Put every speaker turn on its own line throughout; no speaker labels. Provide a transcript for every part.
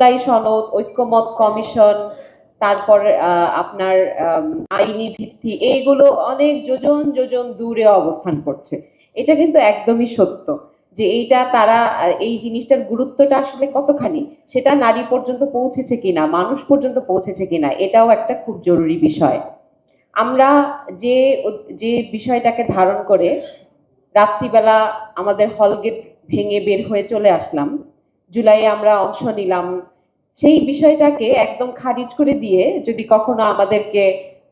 তাই সনদ, ঐক্যমত কমিশন, তারপর আপনার আইনি ভিত্তি, এইগুলো অনেক যোজন যোজন দূরে অবস্থান করছে। এটা কিন্তু একদমই সত্য যে এইটা তারা এই জিনিসটার গুরুত্বটা আসলে কতখানি? সেটা নারী পর্যন্ত পৌঁছেছে কিনা, মানুষ পর্যন্ত পৌঁছেছে কিনা, এটাও একটা খুব জরুরি বিষয়। আমরা যে যে বিষয়টাকে ধারণ করে রাত্রিবেলা আমাদের হলগেট ভেঙে বের হয়ে চলে আসলাম জুলাইয়ে আমরা অংশ নিলাম। সেই বিষয়টাকে একদম খারিজ করে দিয়ে যদি কখনো আমাদেরকে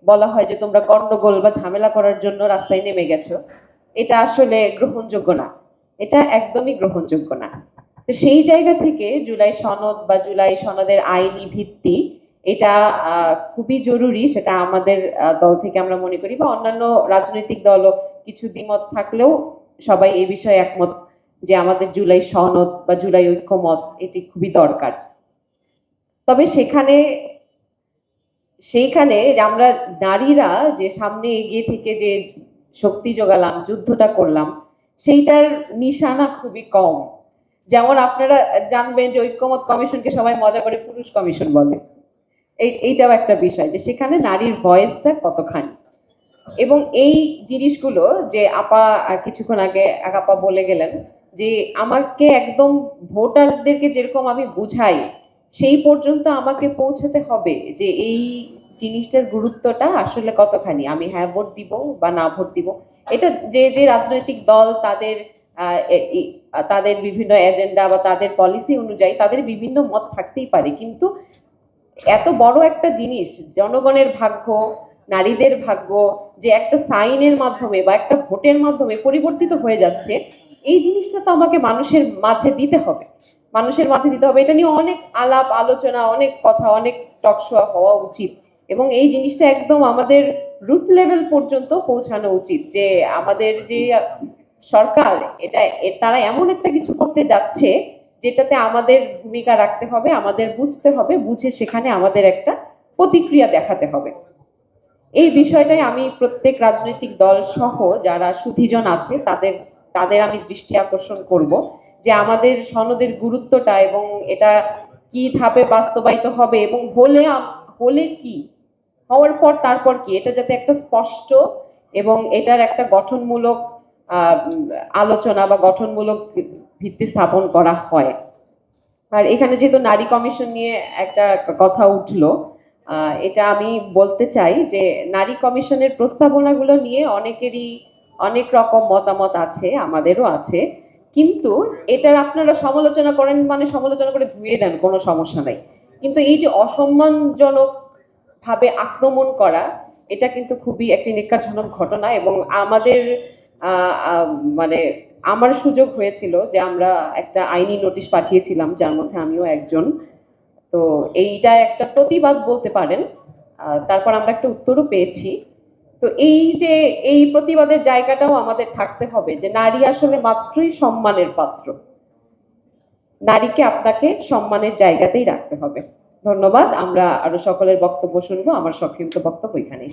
বলা হয় যে তোমরা গন্ডগোল বা ঝামেলা করার জন্য রাস্তায় নেমে গেছো, এটা আসলে গ্রহণযোগ্য না। এটা একদমই গ্রহণযোগ্য না। তো সেই জায়গা থেকে জুলাই সনদ বা জুলাই সনদের আইনি ভিত্তি এটা খুবই জরুরি, সেটা আমাদের দল থেকে আমরা মনে করি বা অন্যান্য রাজনৈতিক দলও কিছু দ্বিমত থাকলেও সবাই এই বিষয়ে একমত। যে আমাদের জুলাই সনদ বা জুলাই ঐক্যমত, এটি খুবই দরকার। তবে সেখানে, সেইখানে আমরা নারীরা যে সামনে এগিয়ে থেকে যে শক্তি যোগালাম, যুদ্ধটা করলাম, সেইটার নিশানা খুবই কম। যেমন আপনারা জানবেন যে ঐক্যমত কমিশনকে সবাই মজা করে পুরুষ কমিশন বলে। এই, এইটাও একটা বিষয় যে সেখানে নারীর ভয়েসটা কতখানি। এবং এই জিনিসগুলো যে আপা, কিছুক্ষণ আগে এক আপা বলে গেলেন যে আমাকে একদম ভোটারদেরকে যেরকম আমি বুঝাই, সেই পর্যন্ত আমাকে পৌঁছাতে হবে যে এই জিনিসটার গুরুত্বটা আসলে কতখানি। আমি হ্যাঁ ভোট দিব বা না ভোট দিব। এটা যে যে রাজনৈতিক দল তাদের তাদের বিভিন্ন এজেন্ডা বা তাদের পলিসি অনুযায়ী তাদের বিভিন্ন মত থাকতেই পারে। কিন্তু এত বড় একটা জিনিস, জনগণের ভাগ্য নারীদের ভাগ্য যে একটা সাইনের মাধ্যমে বা একটা ভোটের মাধ্যমে পরিবর্তিত হয়ে যাচ্ছে, এই জিনিসটা তো আমাকে মানুষের মাঝে দিতে হবে। মানুষের মাঝে দিতে হবে। এটা নিয়ে অনেক আলাপ, আলোচনা, অনেক কথা, অনেক টকশোয়া হওয়া উচিত। এবং এই জিনিসটা একদম আমাদের রুট লেভেল পর্যন্ত পৌঁছানো উচিত যে আমাদের যে সরকার, এটা তারা এমন একটা কিছু করতে যাচ্ছে যেটাতে আমাদের ভূমিকা রাখতে হবে, আমাদের বুঝতে হবে, বুঝে সেখানে আমাদের একটা প্রতিক্রিয়া দেখাতে হবে। এই বিষয়টাই আমি প্রত্যেক রাজনৈতিক দল সহ যারা সুধিজন আছে, তাদের তাদের আমি দৃষ্টি আকর্ষণ করব যে আমাদের সনদের গুরুত্বটা এবং এটা কি ধাপে বাস্তবায়িত হবে এবং হলে হলে কি, হওয়ার পর তারপর কি, এটা যাতে একটা স্পষ্ট এবং এটার একটা গঠনমূলক আলোচনা বা গঠনমূলক ভিত্তি স্থাপন করা হয়। আর এখানে যেহেতু নারী কমিশন নিয়ে একটা কথা উঠল এটা আমি বলতে চাই যে নারী কমিশনের প্রস্তাবনাগুলো নিয়ে অনেকেরই অনেক রকম মতামত আছে, আমাদেরও আছে। কিন্তু এটার আপনারা সমালোচনা করেন মানে সমালোচনা করে ধুয়ে দেন, কোনো সমস্যা নাই। কিন্তু এই যে অসম্মানজনক ভাবে আক্রমণ করা, এটা কিন্তু খুবই একটি নিকারজনক ঘটনা এবং আমাদের মানে আমার সুযোগ হয়েছিল যে আমরা একটা আইনি নোটিশ পাঠিয়েছিলাম, যার মধ্যে আমিও একজন। তো এইটা একটা প্রতিবাদ বলতে পারেন। তারপর আমরা একটা উত্তরও পেয়েছি। তো এই যে, এই প্রতিবাদের জায়গাটাও আমাদের থাকতে হবে যে নারী আসলে মাত্রই সম্মানের পাত্র। নারীকে আপনাকে সম্মানের জায়গাতেই রাখতে হবে। ধন্যবাদ। আমরা আরও সকলের বক্তব্য শুনব। আমার সংক্ষিপ্ত বক্তব্য এখানে.